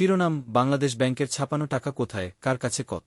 শিরোনাম, বাংলাদেশ ব্যাংকের ছাপানো টাকা কোথায়, কার কাছে কত?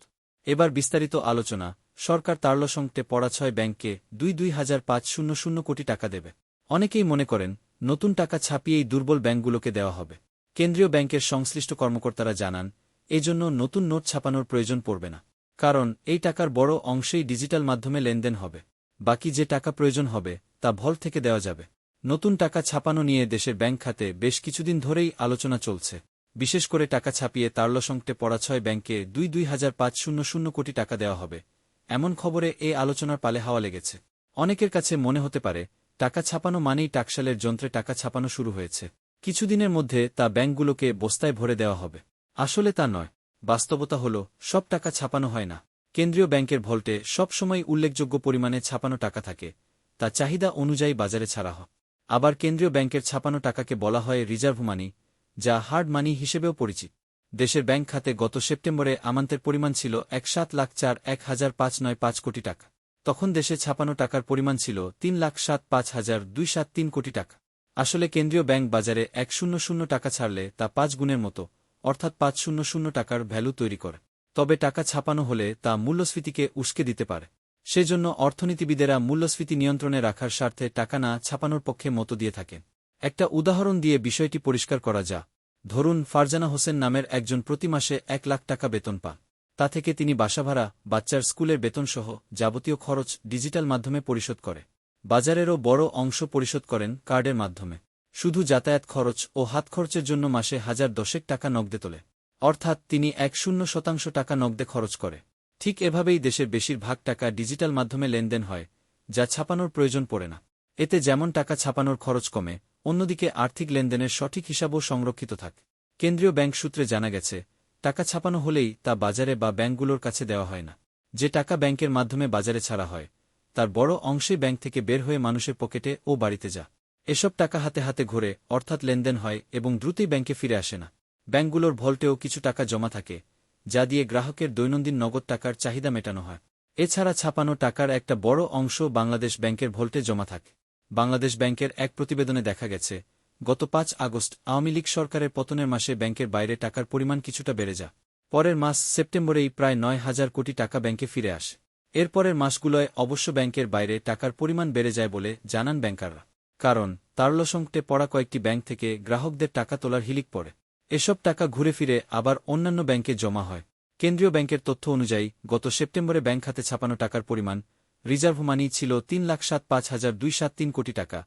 এবার বিস্তারিত আলোচনা, সরকার তারল সংকটে পড়া ছয় ব্যাংককে দুই দুই হাজার পাঁচ শূন্য শূন্য কোটি টাকা দেবে। অনেকেই মনে করেন, নতুন টাকা ছাপিয়েই দুর্বল ব্যাংকগুলোকে দেওয়া হবে। কেন্দ্রীয় ব্যাংকের সংশ্লিষ্ট কর্মকর্তারা জানান, এজন্য নতুন নোট ছাপানোর প্রয়োজন পড়বে না। কারণ, এই টাকার বড় অংশেই ডিজিটাল মাধ্যমে লেনদেন হবে। বাকি যে টাকা প্রয়োজন হবে, তা ভল থেকে দেওয়া যাবে। নতুন টাকা ছাপানো নিয়ে দেশের ব্যাংক খাতে বেশ কিছুদিন ধরেই আলোচনা চলছে। বিশেষ করে টাকা ছাপিয়ে তারল সংকটে পড়া ছয় ব্যাংকে দুই দুই হাজার পাঁচ শূন্য শূন্য কোটি টাকা দেওয়া হবে। এমন খবরে এ আলোচনার পালে হাওয়া লেগেছে। অনেকের কাছে মনে হতে পারে, টাকা ছাপানো মানেই টাকশালের যন্ত্রে টাকা ছাপানো শুরু হয়েছে। কিছুদিনের মধ্যে তা ব্যাংকগুলোকে বস্তায় ভরে দেওয়া হবে। আসলে তা নয়। বাস্তবতা হল, সব টাকা ছাপানো হয় না। কেন্দ্রীয় ব্যাংকের ভল্টে সবসময় উল্লেখযোগ্য পরিমাণে ছাপানো টাকা থাকে। তা চাহিদা অনুযায়ী বাজারে ছাড়া হয়। আবার কেন্দ্রীয় ব্যাংকের ছাপানো টাকাকে বলা হয় রিজার্ভ মানি যা হার্ড মানি হিসেবেও পরিচিত। দেশের ব্যাংক খাতে গত সেপ্টেম্বরে আমান্তের পরিমাণ ছিল এক সাত লাখ চার এক হাজার পাঁচ নয় পাঁচ কোটি টাকা। তখন দেশে ছাপানো টাকার পরিমাণ ছিল তিন লাখ সাত পাঁচ হাজার দুই সাত তিন কোটি টাকা। আসলে কেন্দ্রীয় ব্যাংক বাজারে এক শূন্য শূন্য টাকা ছাড়লে তা পাঁচ গুণের মতো, অর্থাৎ পাঁচ শূন্য শূন্য টাকার ভ্যালু তৈরি করে। তবে টাকা ছাপানো হলে তা মূল্যস্ফীতিকে উস্কে দিতে পারে। সেজন্য অর্থনীতিবিদেরা মূল্যস্ফীতি নিয়ন্ত্রণে রাখার স্বার্থে টাকা না ছাপানোর পক্ষে মতো দিয়ে থাকেন। একটা উদাহরণ দিয়ে বিষয়টি পরিষ্কার করা যা, ধরুন ফারজানা হোসেন নামের একজন প্রতি মাসে এক লাখ টাকা বেতন পান। তা থেকে তিনি বাসাভাড়া বাচ্চার স্কুলের বেতনসহ যাবতীয় খরচ ডিজিটাল মাধ্যমে পরিশোধ করে। বাজারেরও বড় অংশ পরিশোধ করেন কার্ডের মাধ্যমে। শুধু যাতায়াত খরচ ও হাত খরচের জন্য মাসে হাজার দশেক টাকা নগদে তোলে। অর্থাৎ তিনি এক শূন্য শতাংশ টাকা নগদে খরচ করে। ঠিক এভাবেই দেশের বেশিরভাগ টাকা ডিজিটাল মাধ্যমে লেনদেন হয়, যা ছাপানোর প্রয়োজন পড়ে না। এতে যেমন টাকা ছাপানোর খরচ কমে অন্যদিকে আর্থিক লেনদেনের সঠিক হিসাবও সংরক্ষিত থাকে। কেন্দ্রীয় ব্যাংক সূত্রে জানা গেছে, টাকা ছাপানো হলেই তা বাজারে বা ব্যাংকগুলোর কাছে দেওয়া হয় না। যে টাকা ব্যাংকের মাধ্যমে বাজারে ছাড়া হয়, তার বড় অংশে ব্যাংক থেকে বের হয়ে মানুষের পকেটে ও বাড়িতে যা। এসব টাকা হাতে হাতে ঘোরে, অর্থাৎ লেনদেন হয় এবং দ্রুতই ব্যাংকে ফিরে আসে না। ব্যাংকগুলোর ভল্টেও কিছু টাকা জমা থাকে, যা দিয়ে গ্রাহকের দৈনন্দিন নগদ টাকার চাহিদা মেটানো হয়। এছাড়া ছাপানো টাকার একটা বড় অংশ বাংলাদেশ ব্যাংকের ভল্টে জমা থাকে। বাংলাদেশ ব্যাংকের এক প্রতিবেদনে দেখা গেছে, গত পাঁচ আগস্ট আওয়ামী লীগ সরকারের পতনের মাসে ব্যাংকের বাইরে টাকার পরিমাণ কিছুটা বেড়ে যা পরের মাস সেপ্টেম্বরেই প্রায় নয় হাজার কোটি টাকা ব্যাংকে ফিরে আসে। এরপরের মাসগুলোয় অবশ্য ব্যাংকের বাইরে টাকার পরিমাণ বেড়ে যায় বলে জানান ব্যাংকাররা। কারণ তারল সংকটে পড়া কয়েকটি ব্যাংক থেকে গ্রাহকদের টাকা তোলার হিলিক পড়ে। এসব টাকা ঘুরে ফিরে আবার অন্যান্য ব্যাংকে জমা হয়। কেন্দ্রীয় ব্যাংকের তথ্য অনুযায়ী, গত সেপ্টেম্বরে ব্যাংক খাতে ছাপানো টাকার পরিমাণ রিজার্ভ মানি ছিল তিন লাখ সাত পাঁচ হাজার দুই সাত তিন কোটি টাকা,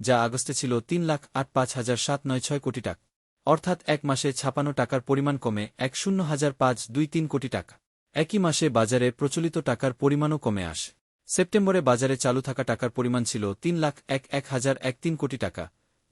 যা আগস্টে ছিল তিন লাখ আট পাঁচ হাজার সাত নয় ছয় কোটি টাকা। অর্থাৎ এক মাসে ছাপানো টাকার পরিমাণ কমে এক শূন্য হাজার পাঁচ দুই তিন কোটি টাকা। একই মাসে বাজারে প্রচলিত টাকার পরিমাণও কমে আসে। সেপ্টেম্বরে বাজারে চালু থাকা টাকার পরিমাণ ছিল তিন লাখ এক এক হাজার এক তিন কোটি টাকা,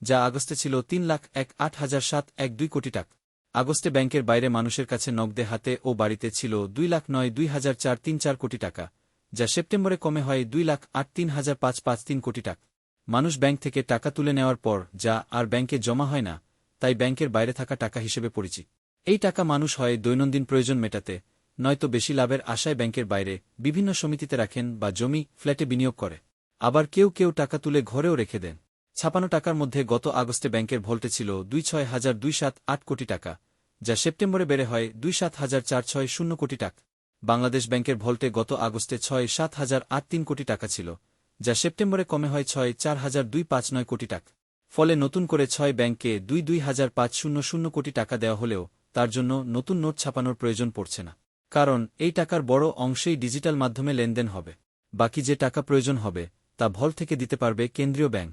যা আগস্টে ছিল তিন লাখ এক আট হাজার সাত এক দুই কোটি টাকা। আগস্টে ব্যাংকের বাইরে মানুষের কাছে নগদে হাতে ও বাড়িতে ছিল দুই লাখ নয় দুই হাজার চার তিন চার কোটি টাকা যা সেপ্টেম্বরে কমে হয় দুই লাখ আট তিন হাজার পাঁচ পাঁচ তিন কোটি টাকা। মানুষ ব্যাংক থেকে টাকা তুলে নেওয়ার পর যা আর ব্যাংকে জমা হয় না, তাই ব্যাংকের বাইরে থাকা টাকা হিসেবে পরিচিত এই টাকা মানুষ হয় দৈনন্দিন প্রয়োজন মেটাতে, নয়তো বেশি লাভের আশায় ব্যাংকের বাইরে বিভিন্ন সমিতিতে রাখেন বা জমি ফ্ল্যাটে বিনিয়োগ করে। আবার কেউ কেউ টাকা তুলে ঘরেও রেখে দেন। ছাপানো টাকার মধ্যে গত আগস্টে ব্যাংকের ভোল্টে ছিল দুই ছয় হাজার দুই সাত আট কোটি টাকা, যা সেপ্টেম্বরে বেড়ে হয় দুই সাত হাজার চার ছয় শূন্য কোটি টাকা। বাংলাদেশ ব্যাংকের ভল্টে গত আগস্টে ছয় সাত হাজার আট তিন কোটি টাকা ছিল, যা সেপ্টেম্বরে কমে হয় ছয় চার হাজার দুই পাঁচ নয় কোটি টাকা। ফলে নতুন করে ছয় ব্যাংককে দুই দুই হাজার পাঁচ শূন্য শূন্য কোটি টাকা দেওয়া হলেও তার জন্য নতুন নোট ছাপানোর প্রয়োজন পড়ছে না। কারণ এই টাকার বড় অংশেই ডিজিটাল মাধ্যমে লেনদেন হবে। বাকি যে টাকা প্রয়োজন হবে, তা ভল থেকে দিতে পারবে কেন্দ্রীয় ব্যাংক।